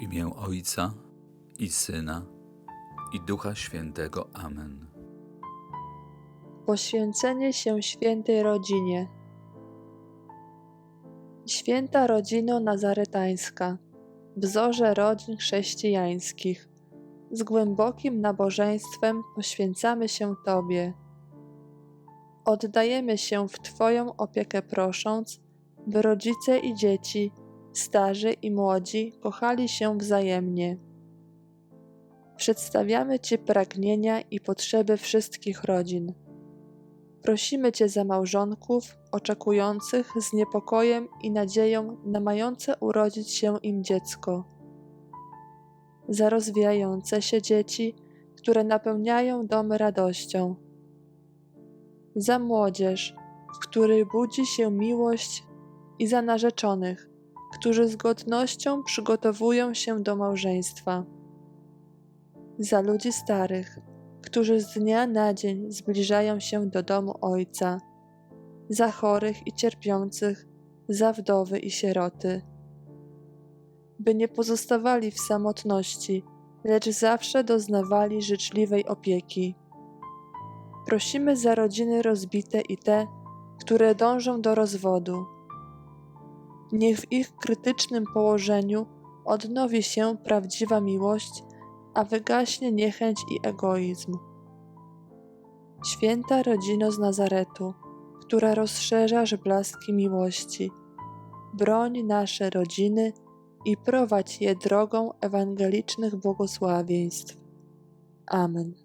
Imię Ojca i Syna i Ducha Świętego. Amen. Poświęcenie się świętej rodzinie. Święta rodzino nazaretańska, wzorze rodzin chrześcijańskich, z głębokim nabożeństwem poświęcamy się Tobie. Oddajemy się w Twoją opiekę prosząc, by rodzice i dzieci, starzy i młodzi kochali się wzajemnie. Przedstawiamy Ci pragnienia i potrzeby wszystkich rodzin. Prosimy Cię za małżonków oczekujących z niepokojem i nadzieją na mające urodzić się im dziecko, za rozwijające się dzieci, które napełniają domy radością, za młodzież, w której budzi się miłość i za narzeczonych, którzy z godnością przygotowują się do małżeństwa, za ludzi starych, którzy z dnia na dzień zbliżają się do domu Ojca, za chorych i cierpiących, za wdowy i sieroty, by nie pozostawali w samotności, lecz zawsze doznawali życzliwej opieki. Prosimy za rodziny rozbite i te, które dążą do rozwodu. Niech w ich krytycznym położeniu odnowi się prawdziwa miłość a wygaśnie niechęć i egoizm. Święta rodzino z Nazaretu, która rozszerzasz blaski miłości, broń nasze rodziny i prowadź je drogą ewangelicznych błogosławieństw. Amen.